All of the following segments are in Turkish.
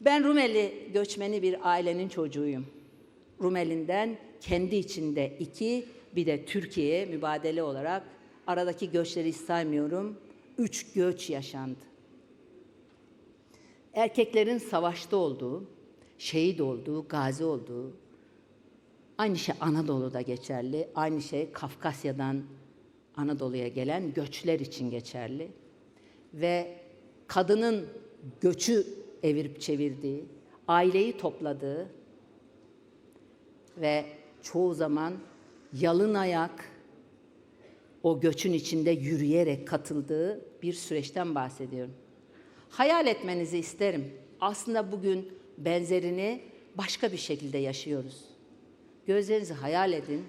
Ben Rumeli göçmeni bir ailenin çocuğuyum. Rumeli'nden kendi içinde iki, bir de Türkiye'ye mübadele olarak aradaki göçleri hiç saymıyorum. Üç göç yaşandı. Erkeklerin savaşta olduğu, şehit olduğu, gazi olduğu, aynı şey Anadolu'da geçerli, aynı şey Kafkasya'dan Anadolu'ya gelen göçler için geçerli. Ve kadının göçü evirip çevirdiği, aileyi topladığı ve çoğu zaman yalın ayak o göçün içinde yürüyerek katıldığı bir süreçten bahsediyorum. Hayal etmenizi isterim. Aslında bugün benzerini başka bir şekilde yaşıyoruz. Gözlerinizi hayal edin.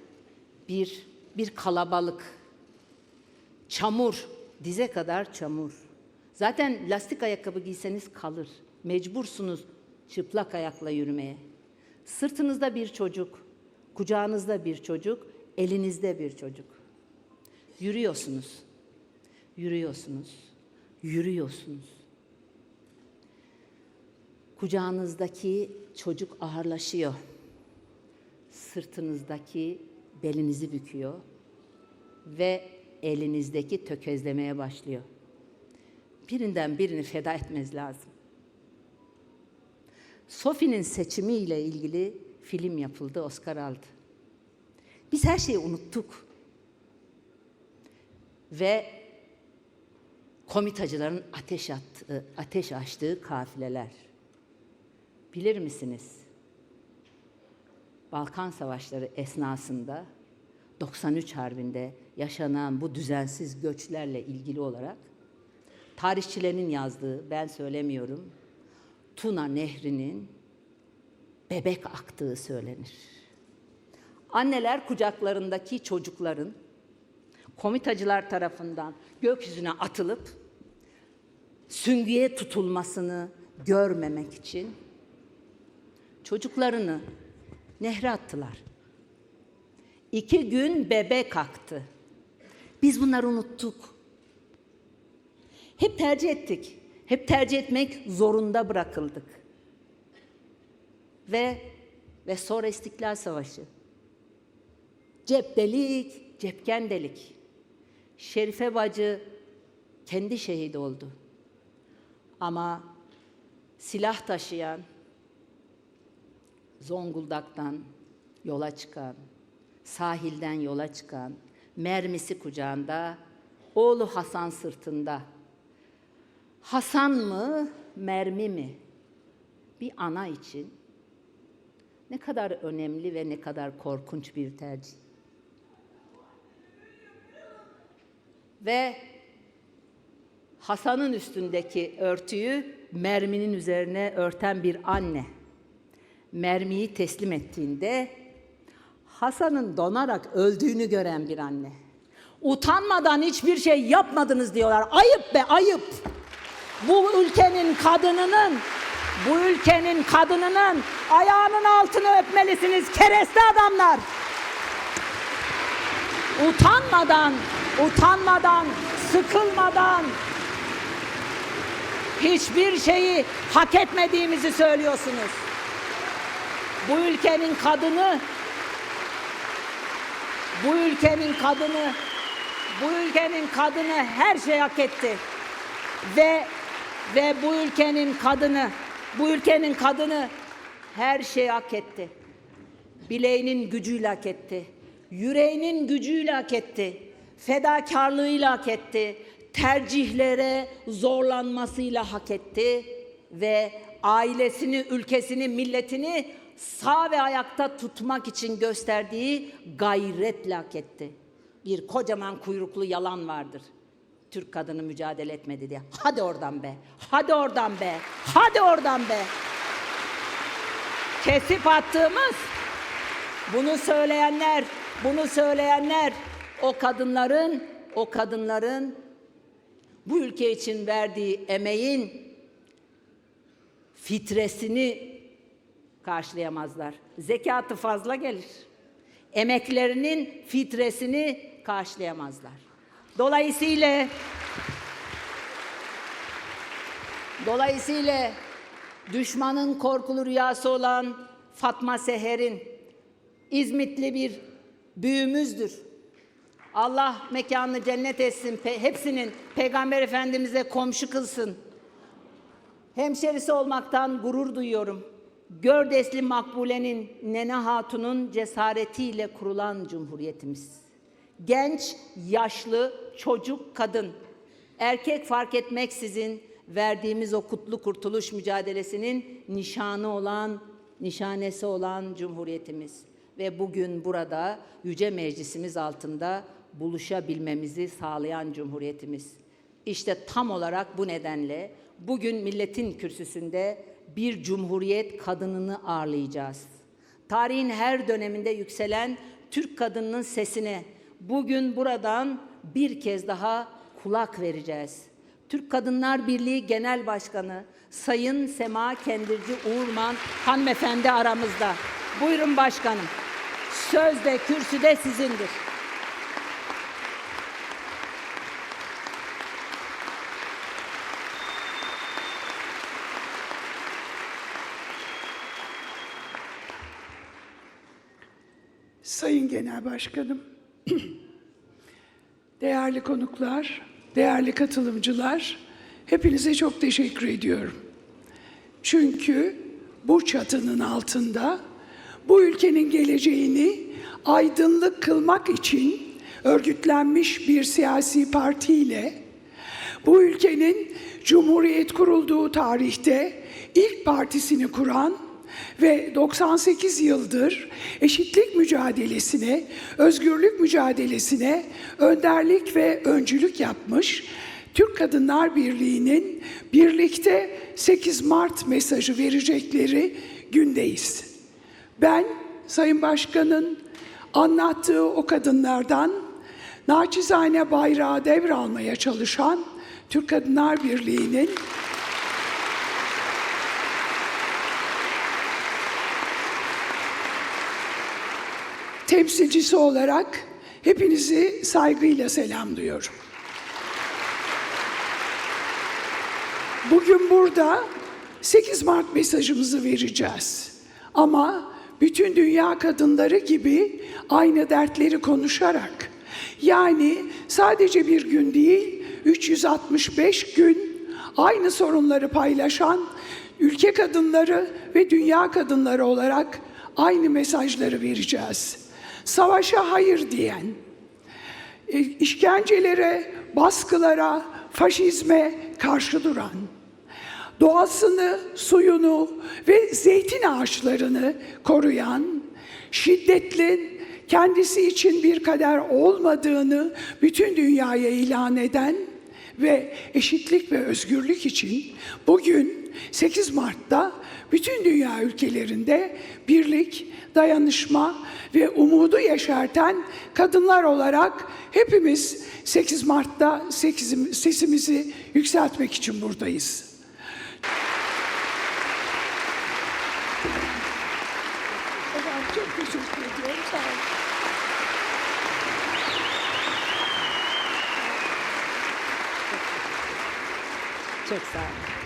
Bir bir kalabalık. Çamur, dize kadar çamur. Zaten lastik ayakkabı giyseniz kalır. Mecbursunuz çıplak ayakla yürümeye. Sırtınızda bir çocuk, kucağınızda bir çocuk, elinizde bir çocuk. Yürüyorsunuz. Yürüyorsunuz. Yürüyorsunuz. Kucağınızdaki çocuk ağırlaşıyor. Sırtınızdaki belinizi büküyor ve elinizdeki tökezlemeye başlıyor. Birinden birini feda etmeniz lazım. Sophie'nin seçimiyle ilgili film yapıldı, Oscar aldı. Biz her şeyi unuttuk. Ve komitacıların ateş, attığı, ateş açtığı kafileler. Bilir misiniz? Balkan Savaşları esnasında 93 Harbi'nde yaşanan bu düzensiz göçlerle ilgili olarak tarihçilerin yazdığı, ben söylemiyorum, Tuna Nehri'nin bebek aktığı söylenir. Anneler kucaklarındaki çocukların komitacılar tarafından gökyüzüne atılıp süngüye tutulmasını görmemek için çocuklarını nehre attılar. İki gün bebek aktı. Biz bunları unuttuk. Hep tercih ettik. Hep tercih etmek zorunda bırakıldık. Ve ve sonra İstiklal Savaşı. Cep delik, cepken delik. Şerife bacı kendi şehit oldu. Ama silah taşıyan Zonguldak'tan yola çıkan, sahilden yola çıkan, mermisi kucağında, oğlu Hasan sırtında. Hasan mı, mermi mi? Bir ana için ne kadar önemli ve ne kadar korkunç bir tercih. Ve Hasan'ın üstündeki örtüyü merminin üzerine örten bir anne mermiyi teslim ettiğinde Hasan'ın donarak öldüğünü gören bir anne. Utanmadan hiçbir şey yapmadınız diyorlar. Ayıp be ayıp. Bu ülkenin kadınının bu ülkenin kadınının ayağının altını öpmelisiniz kereste adamlar. Utanmadan, utanmadan, sıkılmadan hiçbir şeyi hak etmediğimizi söylüyorsunuz. Bu ülkenin kadını bu ülkenin kadını bu ülkenin kadını her şey hak etti. Ve ve bu ülkenin kadını bu ülkenin kadını her şey hak etti. Bileğinin gücüyle hak etti. Yüreğinin gücüyle hak etti. Fedakarlığıyla hak etti. Tercihlere zorlanmasıyla hak etti ve ailesini, ülkesini, milletini sağ ve ayakta tutmak için gösterdiği gayretle hak etti. Bir kocaman kuyruklu yalan vardır. Türk kadını mücadele etmedi diye. Hadi oradan be. Hadi oradan be. Hadi oradan be. Kesip attığımız bunu söyleyenler, bunu söyleyenler o kadınların, o kadınların bu ülke için verdiği emeğin fitresini karşılayamazlar. Zekatı fazla gelir. Emeklerinin fitresini karşılayamazlar. Dolayısıyla dolayısıyla düşmanın korkulu rüyası olan Fatma Seher'in İzmitli bir büyüğümüzdür. Allah mekanını cennet etsin. Pe- hepsinin Peygamber Efendimiz'e komşu kılsın. Hemşerisi olmaktan gurur duyuyorum. Gördesli Makbule'nin Nene Hatun'un cesaretiyle kurulan cumhuriyetimiz. Genç, yaşlı, çocuk, kadın, erkek fark etmeksizin verdiğimiz o kutlu kurtuluş mücadelesinin nişanı olan, nişanesi olan cumhuriyetimiz. Ve bugün burada Yüce Meclisimiz altında buluşabilmemizi sağlayan cumhuriyetimiz. İşte tam olarak bu nedenle bugün milletin kürsüsünde bir cumhuriyet kadınını ağırlayacağız. Tarihin her döneminde yükselen Türk kadınının sesine bugün buradan bir kez daha kulak vereceğiz. Türk Kadınlar Birliği Genel Başkanı Sayın Sema Kendirci Uğurman hanımefendi aramızda. Buyurun başkanım. Söz de kürsü de sizindir. Sayın Genel Başkanım, değerli konuklar, değerli katılımcılar, hepinize çok teşekkür ediyorum. Çünkü bu çatının altında bu ülkenin geleceğini aydınlık kılmak için örgütlenmiş bir siyasi partiyle bu ülkenin Cumhuriyet kurulduğu tarihte ilk partisini kuran ve 98 yıldır eşitlik mücadelesine, özgürlük mücadelesine önderlik ve öncülük yapmış Türk Kadınlar Birliği'nin birlikte 8 Mart mesajı verecekleri gündeyiz. Ben Sayın Başkan'ın anlattığı o kadınlardan naçizane bayrağı devralmaya çalışan Türk Kadınlar Birliği'nin temsilcisi olarak hepinizi saygıyla selamlıyorum. Bugün burada 8 Mart mesajımızı vereceğiz. Ama bütün dünya kadınları gibi aynı dertleri konuşarak yani sadece bir gün değil 365 gün aynı sorunları paylaşan ülke kadınları ve dünya kadınları olarak aynı mesajları vereceğiz. Savaşa hayır diyen, e, işkencelere, baskılara, faşizme karşı duran, doğasını, suyunu ve zeytin ağaçlarını koruyan, şiddetin kendisi için bir kader olmadığını bütün dünyaya ilan eden ve eşitlik ve özgürlük için bugün 8 Mart'ta bütün dünya ülkelerinde birlik, dayanışma ve umudu yeşerten kadınlar olarak hepimiz 8 Mart'ta sesimizi yükseltmek için buradayız. Çok teşekkür ediyorum. Sağ olun. Çok sağ olun.